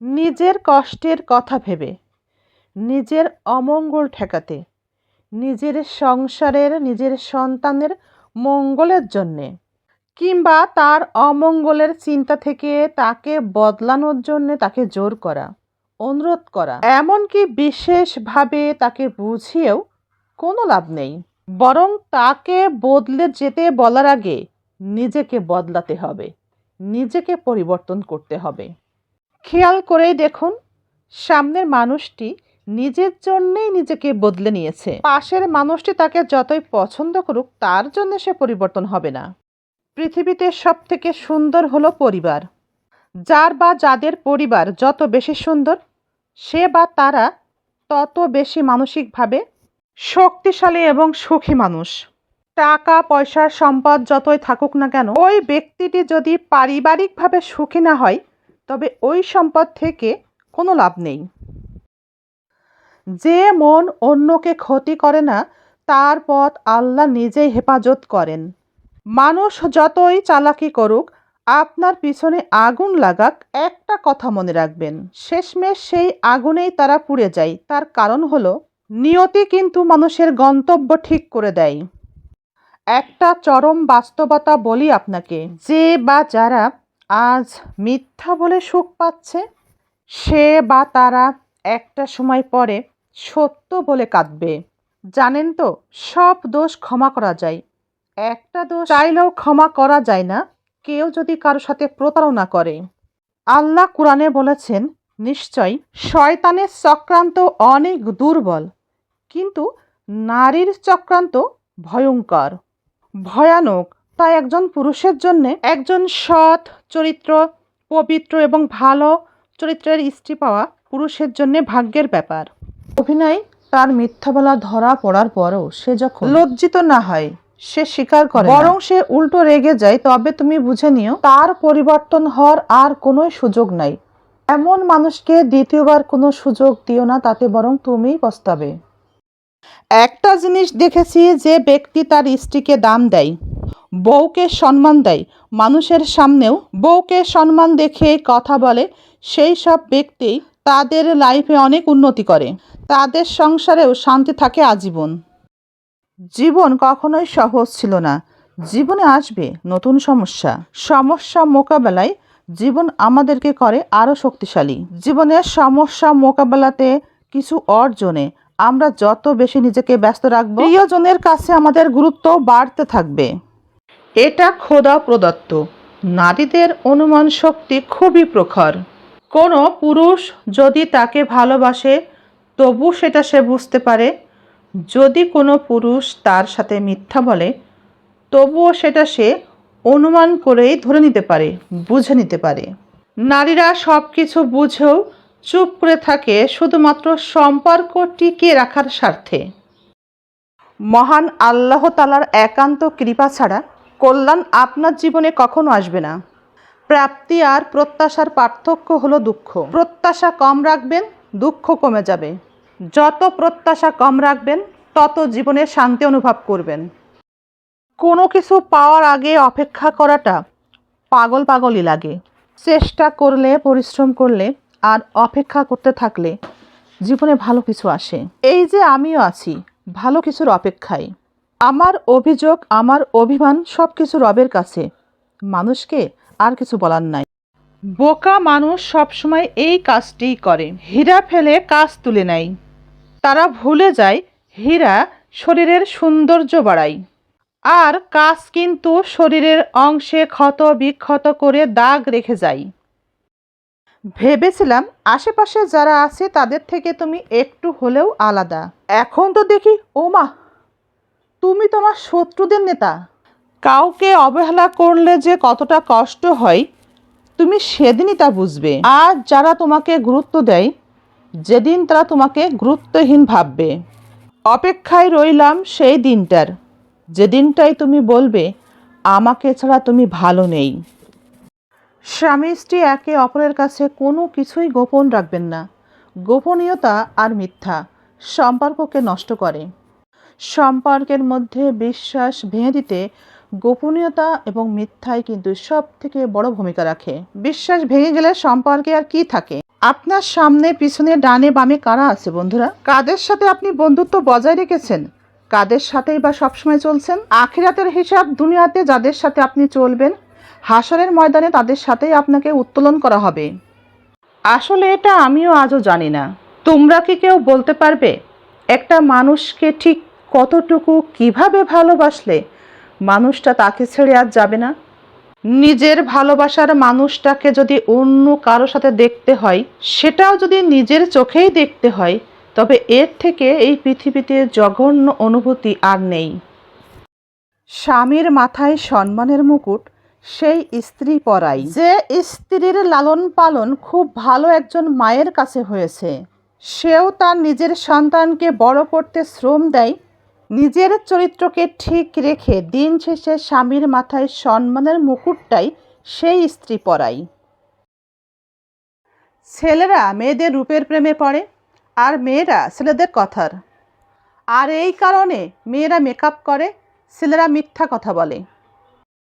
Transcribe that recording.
নিজের কষ্টের কথা ভেবে, নিজের অমঙ্গল ঠেকাতে, নিজের সংসারের, নিজের সন্তানের মঙ্গলের জন্যে, কিংবা তার অমঙ্গলের চিন্তা থেকে তাকে বদলানোর জন্যে তাকে জোর করা, অনুরোধ করা, এমনকি বিশেষভাবে তাকে বুঝিয়েও কোনো লাভ নেই। বরং তাকে বদলে যেতে বলার আগে নিজেকে বদলাতে হবে, নিজেকে পরিবর্তন করতে হবে। খেয়াল করেই দেখুন, সামনের মানুষটি নিজের জন্যেই নিজেকে বদলে নিয়েছে। পাশের মানুষটি তাকে যতই পছন্দ করুক, তার জন্য সে পরিবর্তন হবে না। পৃথিবীতে সব থেকে সুন্দর হলো পরিবার। যার বা যাদের পরিবার যত বেশি সুন্দর, সে বা তারা তত বেশি মানসিকভাবে শক্তিশালী এবং সুখী মানুষ। টাকা পয়সার সম্পদ যতই থাকুক না কেন, ওই ব্যক্তিটি যদি পারিবারিকভাবে সুখী না হয় তবে ওই সম্পদ থেকে কোনো লাভ নেই। যে মন অন্যকে ক্ষতি করে না, তার পথ আল্লাহ নিজেই হেফাজত করেন। মানুষ যতই চালাকি করুক, আপনার পিছনে আগুন লাগাক একটা কথা মনে রাখবেন। শেষমেশ সেই আগুনেই তারা পুড়ে যায়। তার কারণ হলো, নিয়তি কিন্তু মানুষের গন্তব্য ঠিক করে দেয়। একটা চরম বাস্তবতা বলি আপনাকে। যে বা যারা আজ মিথ্যা বলে সুখ পাচ্ছে। সে বা তারা একটা সময় পরে সত্য বলে কাঁদবে। জানেন তো, সব দোষ ক্ষমা করা যায়। একটা দোষ চাইলেও ক্ষমা করা যায় না, কেউ যদি কারোর সাথে প্রতারণা করে। আল্লাহ কোরআনে বলেছেন, নিশ্চয় শয়তানের চক্রান্ত অনেক দুর্বল, কিন্তু নারীর চক্রান্ত ভয়ঙ্কর, ভয়ানক। তাই একজন পুরুষের জন্য একজন সৎ, চরিত্র, পবিত্র এবং ভালো চরিত্রের স্ত্রী পাওয়া পুরুষের জন্য ভাগ্যের ব্যাপার। অভিনয় তার মিথ্যা বলা ধরা পড়ার পরও সে যখন লজ্জিত না হয়, সে স্বীকার করে বরং সে উল্টো রেগে যায়, তবে তুমি বুঝে নিও, তার পরিবর্তন হওয়ার আর কোনো সুযোগ নাই। এমন মানুষকে দ্বিতীয়বার কোনো সুযোগ দিও না, তাতে বরং তুমিই পস্তাবে। একটা জিনিস দেখেছি যে ব্যক্তি তার স্ত্রীকে দাম দেয়। বউকে সম্মান দেয়। মানুষের সামনেও বউকে সম্মান দেখে কথা বলে। সেই সব ব্যক্তি তাদের লাইফে অনেক উন্নতি করে। তাদের সংসারেও শান্তি থাকে আজীবন। জীবন কখনোই সহজ ছিল না। জীবনে আসবে নতুন সমস্যা। সমস্যা মোকাবেলায় জীবন আমাদেরকে করে আরও শক্তিশালী। জীবনের সমস্যা মোকাবেলাতে কিছু অর্জনে আমরা যত বেশি নিজেকে ব্যস্ত রাখব, প্রিয়জনের কাছে আমাদের গুরুত্ব বাড়তে থাকবে। এটা খোদা প্রদত্ত। নারীদের অনুমান শক্তি খুবই প্রখর। কোনো পুরুষ যদি তাকে ভালোবাসে, তবু সেটা সে বুঝতে পারে। যদি কোনো পুরুষ তার সাথে মিথ্যা বলে, তবুও সেটা সে অনুমান করেই ধরে নিতে পারে, বুঝে নিতে পারে। নারীরা সব কিছু বুঝেও চুপ করে থাকে শুধুমাত্র সম্পর্ক টিকিয়ে রাখার স্বার্থে। মহান আল্লাহ তালার একান্ত কৃপা ছাড়া কল্যাণ আপনার জীবনে কখনো আসবে না। প্রাপ্তি আর প্রত্যাশার পার্থক্য হলো দুঃখ। প্রত্যাশা কম রাখবেন, দুঃখ কমে যাবে। যত প্রত্যাশা কম রাখবেন, তত জীবনে শান্তি অনুভব করবেন। কোনো কিছু পাওয়ার আগে অপেক্ষা করাটা পাগল পাগলই লাগে। চেষ্টা করলে, পরিশ্রম করলে আর অপেক্ষা করতে থাকলে জীবনে ভালো কিছু আসে। এই যে আমিও আছি, ভালো কিছুর অপেক্ষায়। আমার অভিযোগ, আমার অভিমান সব কিছু রবের কাছে। মানুষকে আর কিছু বলার নাই। বোকা মানুষ সবসময় এই কাজটিই করে। হীরা ফেলে কাজ তুলে নেয়। তারা ভুলে যায় হীরা শরীরের সৌন্দর্য বাড়ায়। আর কাজ কিন্তু শরীরের অংশে ক্ষত বিক্ষত করে দাগ রেখে যায়। ভেবেছিলাম আশেপাশে যারা আছে তাদের থেকে তুমি একটু হলেও আলাদা। এখন তো দেখি ও মা তুমি তোমার শত্রুদের নেতা। কাউকে অবহেলা করলে যে কতটা কষ্ট হয়, তুমি সেদিনই তা বুঝবে। আর যারা তোমাকে গুরুত্ব দেয়, যেদিন তারা তোমাকে গুরুত্বহীন ভাববে। অপেক্ষায় রইলাম সেই দিনটার। যেদিনটাই তুমি বলবে, আমাকে ছাড়া তুমি ভালো নেই। স্বামী স্ত্রী একে অপরের কাছে কোনো কিছুই গোপন রাখবেন না। গোপনীয়তা আর মিথ্যা সম্পর্ককে নষ্ট করে। সম্পর্কের মধ্যে বিশ্বাস ভেঙে দিতে গোপনীয়তা এবং মিথ্যাই কিন্তু সব থেকে বড় ভূমিকা রাখে। বিশ্বাস ভেঙে গেলে সম্পর্কে আর কি থাকে? আপনার সামনে, পিছনে, ডানে, বামে কারা আছে বন্ধুরা? কাদের সাথে আপনি বন্ধুত্ব বজায় রেখেছেন? কাদের সাথেই বা সবসময় চলছেন? আখিরাতের হিসাব দুনিয়াতে যাদের সাথে আপনি চলবেন, হাসরের ময়দানে তাদের সাথেই আপনাকে উত্তোলন করা হবে। আসলে এটা আমিও আজও জানি না। তোমরা কি কেউ বলতে পারবে? একটা মানুষকে ঠিক কতটুকু কীভাবে ভালোবাসলে? মানুষটা তাকে ছেড়ে আর যাবে না। নিজের ভালোবাসার মানুষটাকে যদি অন্য কারও সাথে দেখতে হয়, সেটাও যদি নিজের চোখেই দেখতে হয়, তবে এর থেকে এই পৃথিবীতে জঘন্য অনুভূতি আর নেই। স্বামীর মাথায় সম্মানের মুকুট, সেই স্ত্রী পরাই। যে স্ত্রীর লালন পালন খুব ভালো একজন মায়ের কাছে হয়েছে। সেও তার নিজের সন্তানকে বড় করতে শ্রম দেয় নিজের চরিত্রকে ঠিক রেখে দিন শেষে স্বামীর মাথায় সম্মানের মুকুটটাই সেই স্ত্রী পরাই। ছেলেরা মেয়েদের রূপের প্রেমে পড়ে আর মেয়েরা ছেলেদের কথার। আর এই কারণে মেয়েরা মেকআপ করে, ছেলেরা মিথ্যা কথা বলে।